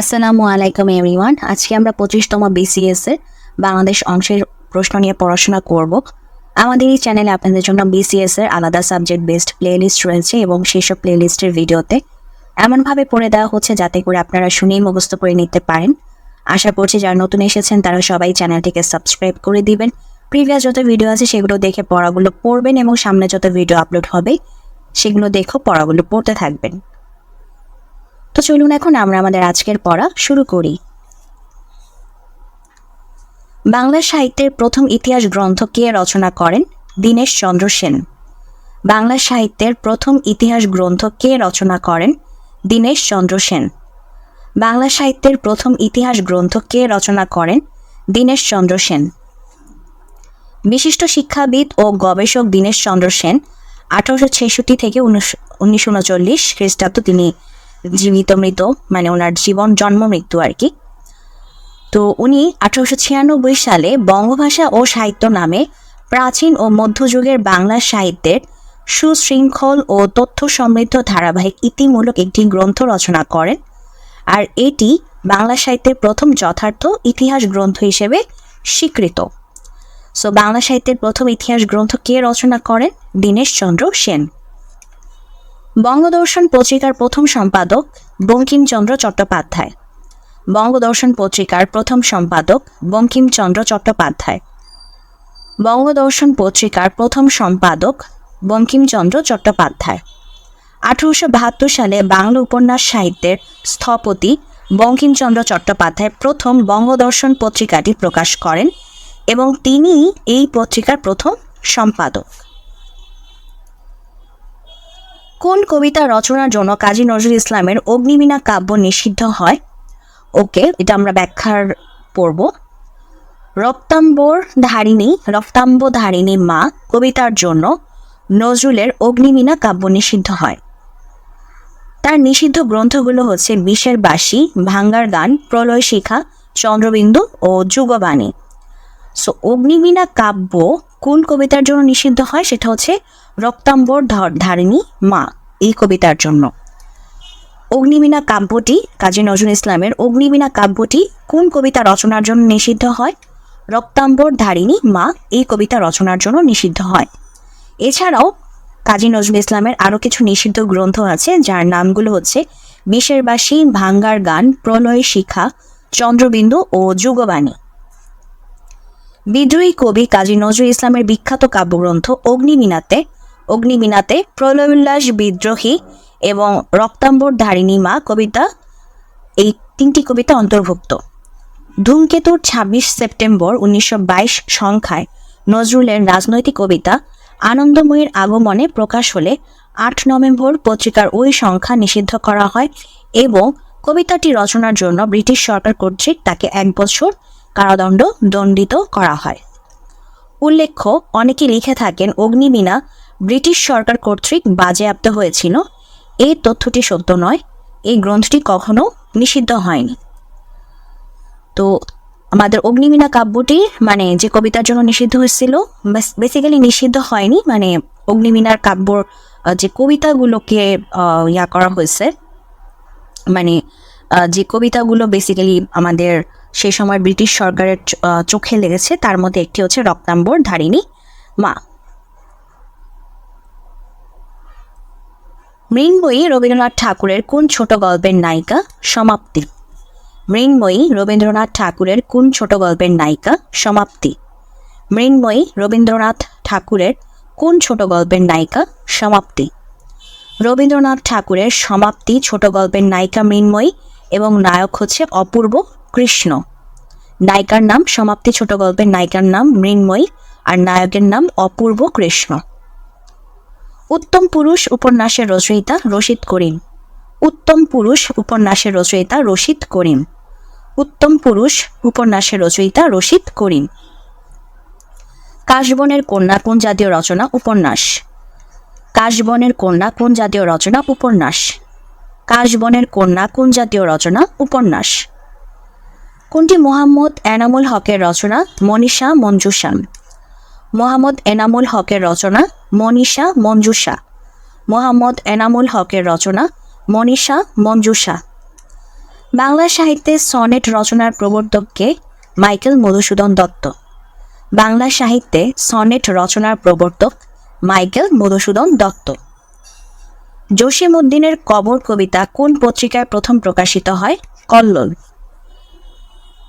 আসসালামু আলাইকুম এভরিওয়ান আজকে আমরা পঁচিশতম বিসিএস এর বাংলাদেশ অংশের প্রশ্ন নিয়ে পড়াশোনা করব। আমাদের এই চ্যানেলে আপনাদের জন্য বিসিএস এর আলাদা সাবজেক্ট বেসড প্লেলিস্ট রয়েছে এবং সেসব প্লেলিস্টের ভিডিওতে এমনভাবে পড়ে দেওয়া হচ্ছে যাতে করে আপনারা শুনেই মুখস্থ করে নিতে পারেন। আশা করছি যারা নতুন এসেছেন, তারা সবাই চ্যানেলটিকে সাবস্ক্রাইব করে দিবেন। প্রিভিয়াস যত ভিডিও আছে, সেগুলো দেখে পড়াগুলো পড়বেন এবং সামনে যত ভিডিও আপলোড হবে, সেগুলো দেখেও পড়াগুলো পড়তে থাকবেন। তো চলুন এখন আমরা আমাদের আজকের পড়া শুরু করি। বাংলা সাহিত্যের প্রথম ইতিহাস গ্রন্থ কে রচনা করেন? দীনেশ চন্দ্র সেন। বাংলা সাহিত্যের প্রথম ইতিহাস গ্রন্থ কে রচনা করেন? দীনেশ চন্দ্র সেন। বাংলা সাহিত্যের প্রথম ইতিহাস গ্রন্থ কে রচনা করেন? দীনেশ চন্দ্র সেন। বিশিষ্ট শিক্ষাবিদ ও গবেষক দীনেশ চন্দ্র সেন আঠারোশো ছেষট্টি থেকে উনিশশো উনচল্লিশ খ্রিস্টাব্দ তিনি জীবিত মৃত মানে ওনার জীবন, জন্ম, মৃত্যু আর কি। তো উনি আঠারোশো ছিয়ানব্বই সালে বঙ্গভাষা ও সাহিত্য নামে প্রাচীন ও মধ্যযুগের বাংলা সাহিত্যের সুশৃঙ্খল ও তথ্য সমৃদ্ধ ধারাবাহিক ইতিমূলক একটি গ্রন্থ রচনা করেন। আর এটি বাংলা সাহিত্যের প্রথম যথার্থ ইতিহাস গ্রন্থ হিসেবে স্বীকৃত। সো বাংলা সাহিত্যের প্রথম ইতিহাস গ্রন্থ কে রচনা করেন? দীনেশ চন্দ্র সেন। বঙ্গদর্শন পত্রিকার প্রথম সম্পাদক বঙ্কিমচন্দ্র চট্টোপাধ্যায়। বঙ্গদর্শন পত্রিকার প্রথম সম্পাদক বঙ্কিমচন্দ্র চট্টোপাধ্যায়। বঙ্গদর্শন পত্রিকার প্রথম সম্পাদক বঙ্কিমচন্দ্র চট্টোপাধ্যায়। আঠারোশো বাহাত্তর সালে বাংলা উপন্যাস সাহিত্যের স্থপতি বঙ্কিমচন্দ্র চট্টোপাধ্যায় প্রথম বঙ্গদর্শন পত্রিকাটি প্রকাশ করেন এবং তিনি এই পত্রিকার প্রথম সম্পাদক। কোন কবিতা রচনার জন্য কাজী নজরুল ইসলামের অগ্নিবীণা কাব্য নিষিদ্ধ হয়? ওকে, এটা আমরা ব্যাখ্যার পড়ব। রক্তাম্বর ধারিণী রক্তাম্ব ধারিণী মা কবিতার জন্য নজরুলের অগ্নিবীণা কাব্য নিষিদ্ধ হয়। তার নিষিদ্ধ গ্রন্থগুলো হচ্ছে বিষের বাসী ভাঙ্গার গান, প্রলয় শিখা, চন্দ্রবিন্দু ও যুগবাণী। সো অগ্নিবীণা কাব্য কোন কবিতার জন্য নিষিদ্ধ হয়? সেটা হচ্ছে রক্তাম্বর ধারিণী মা এই কবিতার জন্য। অগ্নিবীণা কাব্যটি কাজী নজরুল ইসলামের অগ্নিবীণা কাব্যটি কোন কবিতা রচনার জন্য নিষিদ্ধ হয়? রক্তাম্বর ধারিণী মা এই কবিতা রচনার জন্য নিষিদ্ধ হয়। এছাড়াও কাজী নজরুল ইসলামের আরও কিছু নিষিদ্ধ গ্রন্থ আছে, যার নামগুলো হচ্ছে বিষের বাসী ভাঙ্গার গান, প্রলয় শিখা, চন্দ্রবিন্দু ও যুগবাণী। বিদ্রোহী কবি কাজী নজরুল ইসলামের বিখ্যাত কাব্যগ্রন্থ অগ্নিবীণাতে অগ্নিবীণাতে প্রলয়োল্লাস বিদ্রোহী এবং রক্তাম্বর ধারিণী মা কবিতা, এই তিনটি কবিতা অন্তর্ভুক্ত। ধূমকেতুর ছাব্বিশ সেপ্টেম্বর উনিশশো বাইশ সংখ্যায় নজরুলের রাজনৈতিক কবিতা, আনন্দময়ীর আগমনে প্রকাশ হলে আট নভেম্বর পত্রিকার ওই সংখ্যা নিষিদ্ধ করা হয় এবং কবিতাটি রচনার জন্য ব্রিটিশ সরকার কর্তৃক তাকে এক বছর কারাদণ্ড দণ্ডিত করা হয়। উল্লেখ্য, অনেকে লিখে থাকেন অগ্নিবীণা ব্রিটিশ সরকার কর্তৃক বাজেয়াপ্ত হয়েছিল। এই তথ্যটি সত্য নয়। এই গ্রন্থটি কখনো নিষিদ্ধ হয়নি। তো, আমাদের অগ্নিবীণা কাব্যটি মানে যে কবিতার জন্য নিষিদ্ধ হয়েছিল বেসিক্যালি নিষিদ্ধ হয়নি মানে অগ্নিবীণার কাব্যর যে কবিতাগুলোকে ইয়া করা হয়েছে মানে যে কবিতাগুলো বেসিক্যালি আমাদের সে সময় ব্রিটিশ সরকারের চোখে লেগেছে, তার মধ্যে একটি হচ্ছে রক্তাম্বর ধারিণী মা। মৃন্ময়ী রবীন্দ্রনাথ ঠাকুরের কোন ছোট গল্পের নায়িকা সমাপ্তি? মৃন্ময়ী রবীন্দ্রনাথ ঠাকুরের কোন ছোট গল্পের নায়িকা সমাপ্তি? মৃন্ময়ী রবীন্দ্রনাথ ঠাকুরের কোন ছোট গল্পের নায়িকা সমাপ্তি? রবীন্দ্রনাথ ঠাকুরের সমাপ্তি ছোট গল্পের নায়িকা মৃন্ময়ী এবং নায়ক হচ্ছে অপূর্ব কৃষ্ণ। নায়িকার নাম সমাপ্তি ছোট গল্পের নায়িকার নাম মৃন্ময়ী আর নায়কের নাম অপূর্ব কৃষ্ণ। উত্তম পুরুষ উপন্যাসের রচয়িতা রশিদ করিম। উত্তম পুরুষ উপন্যাসের রচয়িতা রশিদ করিম। উত্তম পুরুষ উপন্যাসের রচয়িতা রশিদ করিম। কাশবনের কন্যা কোন জাতীয় রচনা? উপন্যাস। কাশবনের কন্যা কোন জাতীয় রচনা? উপন্যাস। কাশবনের কন্যা কোন জাতীয় রচনা? উপন্যাস। কোনটি মোহাম্মদ এনামুল হকের রচনা? মনীষা মঞ্জুষা। মোহাম্মদ এনামুল হকের রচনা? মনীষা মঞ্জুষা। মোহাম্মদ এনামুল হকের রচনা? মনীষা মঞ্জুষা। বাংলা সাহিত্যে সনেট রচনার প্রবর্তককে মাইকেল মধুসূদন দত্ত। বাংলা সাহিত্যে সনেট রচনার প্রবর্তক মাইকেল মধুসূদন দত্ত। জসিমউদ্দিনের কবর কবিতা কোন পত্রিকায় প্রথম প্রকাশিত হয়? কল্লোল।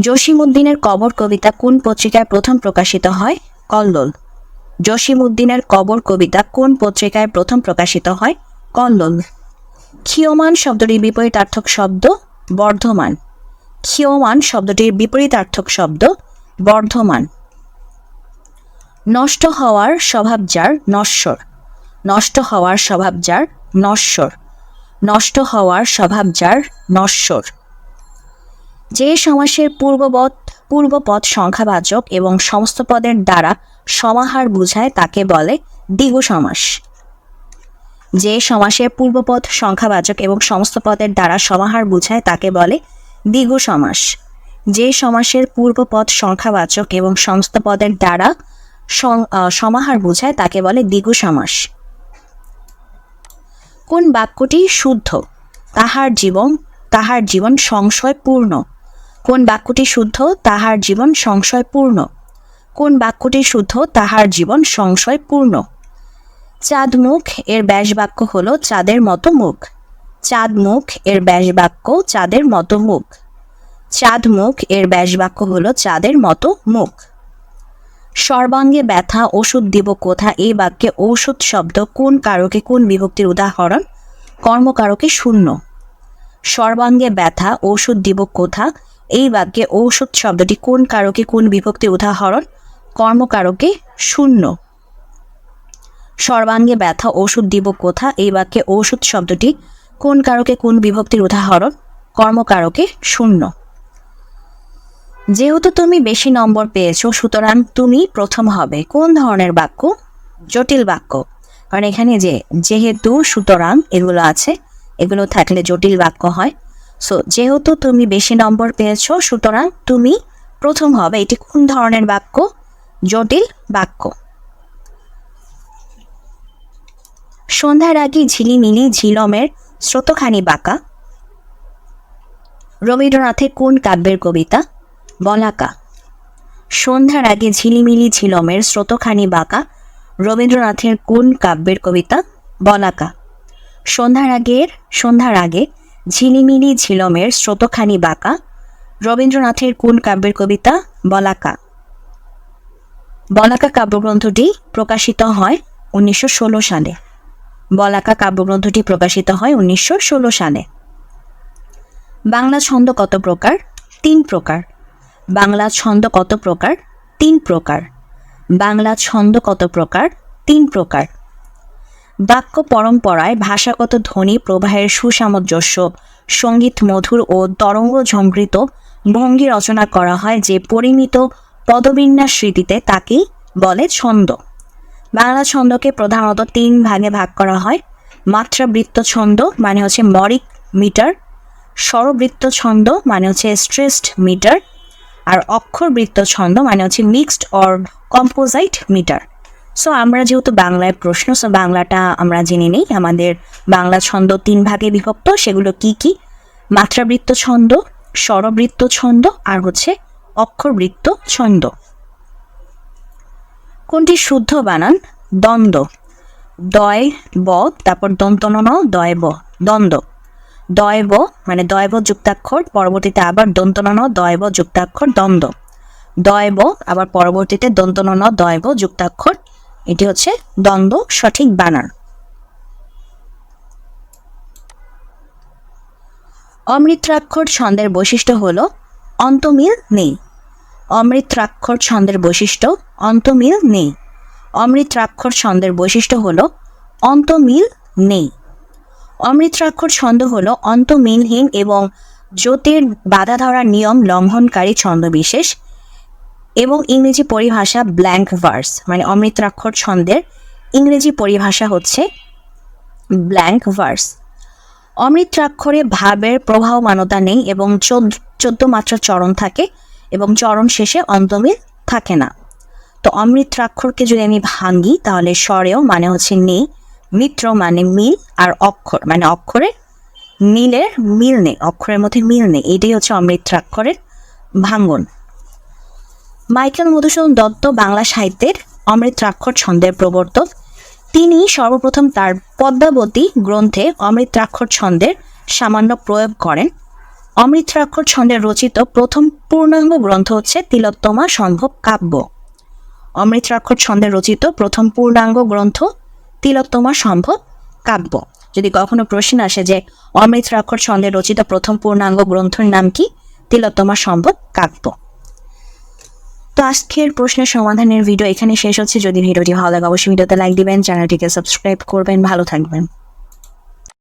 জসিমউদ্দিনের কবর কবিতা কোন পত্রিকায় প্রথম প্রকাশিত হয়? কল্লোল। জসিমউদ্দিনের কবর কবিতা কোন পত্রিকায় প্রথম প্রকাশিত হয়? কল্লোল। ক্ষীয়মান শব্দটির বিপরীতার্থক শব্দ বর্ধমান। ক্ষীয়মান শব্দটির বিপরীতার্থক শব্দ বর্ধমান। নষ্ট হওয়ার স্বভাব যার নশ্বর। নষ্ট হওয়ার স্বভাব যার নশ্বর। নষ্ট হওয়ার স্বভাব যার নশ্বর। যে সমাসের পূর্ববৎ, পূর্বপদ সংখ্যাবাচক এবং সমস্ত পদের দ্বারা সমাহার বুঝায় তাকে বলে দ্বিগু সমাস। যে সমাসের পূর্বপদ সংখ্যাবাচক এবং সমস্ত পদের দ্বারা সমাহার বুঝায় তাকে বলে দ্বিগু সমাস। যে সমাসের পূর্বপদ সংখ্যাবাচক এবং সমস্ত পদের দ্বারা সমাহার বুঝায় তাকে বলে দ্বিগু সমাস। কোন বাক্যটি শুদ্ধ? তাহার জীবন তাহার জীবন সংশয়পূর্ণ কোন বাক্যটি শুদ্ধ, তাহার জীবন সংশয়পূর্ণ। কোন বাক্যটি শুদ্ধ, তাহার জীবন সংশয়পূর্ণ। চাঁদ মুখ, এর ব্যাস বাক্য হল চাঁদের মতো মুখ। চাঁদ মুখ, এর ব্যাস বাক্য চাঁদের মতো মুখ। চাঁদ মুখ, এর ব্যাস বাক্য হল চাঁদের মতো মুখ। সর্বাঙ্গে ব্যথা, ওষুধ দিব কোথা এই বাক্যে ঔষধ শব্দ কোন কারকে, কোন বিভক্তির উদাহরণ? কর্মকারকে শূন্য। সর্বাঙ্গে ব্যথা ওষুধ দিব কোথা এই বাক্যে ঔষধ শব্দটি কোন কারকে কোন বিভক্তির উদাহরণ? কর্মকারকে শূন্য। সর্বাঙ্গে ব্যথা ওষুধ দিব কোথা? এই বাক্যে ঔষধ শব্দটি কোন কারকে কোন বিভক্তির উদাহরণ? কর্মকারকে শূন্য। যেহেতু তুমি বেশি নম্বর পেয়েছ, সুতরাং তুমি প্রথম হবে। কোন ধরনের বাক্য? জটিল বাক্য। কারণ এখানে যে, যেহেতু সুতরাং এগুলো আছে। এগুলো থাকলে জটিল বাক্য হয়। সো যেহেতু তুমি বেশি নম্বর পেয়েছ, সুতরাং তুমি প্রথম হবে। এটি কোন ধরনের বাক্য? জটিল বাক্য। সন্ধ্যার আগে ঝিলিমিলি ঝিলমের স্রোতখানি বাঁকা। রবীন্দ্রনাথের কোন কাব্যের কবিতা? বলাকা। সন্ধ্যার আগে ঝিলিমিলি ঝিলমের স্রোতখানি বাঁকা। রবীন্দ্রনাথের কোন কাব্যের কবিতা? বলাকা। সন্ধ্যার আগের সন্ধ্যার আগে ঝিলিমিলি ঝিলমের স্রোতখানি বাঁকা, রবীন্দ্রনাথের কোন কাব্যের কবিতা? বলাকা। বলাকা কাব্যগ্রন্থটি প্রকাশিত হয় উনিশশো ষোলো সালে। বলাকা কাব্যগ্রন্থটি প্রকাশিত হয় উনিশশো ষোলো সালে। বাংলা ছন্দ কত প্রকার? তিন প্রকার। বাংলা ছন্দ কত প্রকার? তিন প্রকার। বাংলা ছন্দ কত প্রকার? তিন প্রকার। বাক্য পরম্পরায় ভাষাগত ধ্বনি প্রবাহের সুসামঞ্জস্য। সংগীত মধুর ও তরঙ্গ ঝঙ্কৃত ভঙ্গি রচনা করা হয় যে পরিমিত পদবিন্যাস স্মৃতিতে তাকেই বলে ছন্দ। বাংলা ছন্দকে প্রধানত তিন ভাগে ভাগ করা হয়। মাত্রাবৃত্ত ছন্দ মানে হচ্ছে মরিক মিটার, স্বরবৃত্ত ছন্দ মানে হচ্ছে স্ট্রেসড মিটার, আর অক্ষরবৃত্ত ছন্দ মানে হচ্ছে mixed or composite meter. So আমরা যেহেতু বাংলায় প্রশ্ন সো বাংলাটা আমরা জেনে নিই। আমাদের বাংলা ছন্দ তিন ভাগে বিভক্ত, সেগুলো কি কি? মাত্রাবৃত্ত ছন্দ, স্বরবৃত্ত ছন্দ, আর হচ্ছে অক্ষরবৃত্ত ছন্দ। কোনটি শুদ্ধ বানান? দ্বন্দ্ব। দয়, ব, তারপর দন্তনন, দয়, ব, দ্বন্দ্ব। দয়, ব মানে দয়, ব যুক্তাক্ষর, পরবর্তীতে আবার দন্তনন, দয়, ব যুক্তাক্ষর, দ্বন্দ্ব। দয়, ব, আবার পরবর্তীতে দন্তনন, দয়, ব যুক্তাক্ষর এটি হচ্ছে দ্বন্দ্ব সঠিক বানান। অমৃত্রাক্ষর ছন্দের বৈশিষ্ট্য হল অন্তমিল নেই। অমৃত্রাক্ষর ছন্দের বৈশিষ্ট্য অন্তমিল নেই। অমৃত্রাক্ষর ছন্দের বৈশিষ্ট্য হল অন্তমিল নেই। অমৃত্রাক্ষর ছন্দ হল অন্তমিলহীন এবং জ্যোতির বাধা ধরার নিয়ম লঙ্ঘনকারী ছন্দবিশেষ এবং ইংরেজি পরিভাষা ব্ল্যাঙ্ক ভার্স মানে অমৃতাক্ষর ছন্দের ইংরেজি পরিভাষা হচ্ছে ব্ল্যাঙ্ক ভার্স অমৃত্রাক্ষরে ভাবের প্রবাহমানতা নেই এবং চোদ্দ মাত্রা চরণ থাকে এবং চরণ শেষে অন্তমিল থাকে না। তো অমৃত্রাক্ষরকে যদি আমি ভাঙ্গি, তাহলে স্বরেও মানে হচ্ছে নেই মিত্র মানে মিল আর অক্ষর মানে অক্ষরে মিলের মিল নেই, অক্ষরের মধ্যে মিল নেই। এটাই হচ্ছে অমৃতাক্ষরের ভাঙ্গন। মাইকেল মধুসূদন দত্ত বাংলা সাহিত্যের অমৃতাক্ষর ছন্দের প্রবর্তক। তিনি সর্বপ্রথম তার পদ্মাবতী গ্রন্থে অমৃতাক্ষর ছন্দের সামান্য প্রয়োগ করেন। অমৃতাক্ষর ছন্দের রচিত প্রথম পূর্ণাঙ্গ গ্রন্থ হচ্ছে তিলোত্তমা সম্ভব কাব্য। অমৃতাক্ষর ছন্দের রচিত প্রথম পূর্ণাঙ্গ গ্রন্থ তিলোত্তমা সম্ভব কাব্য। যদি কখনো প্রশ্ন আসে যে অমৃতাক্ষর ছন্দের রচিত প্রথম পূর্ণাঙ্গ গ্রন্থের নাম কি? তিলোত্তমা সম্ভব কাব্য। তো আজকের প্রশ্নের সমাধানের ভিডিও এখানে শেষ হচ্ছে। যদি ভিডিওটি ভালো লাগে, অবশ্যই ভিডিওতে লাইক দিবেন, চ্যানেলটিকে সাবস্ক্রাইব করবেন। ভালো থাকবেন।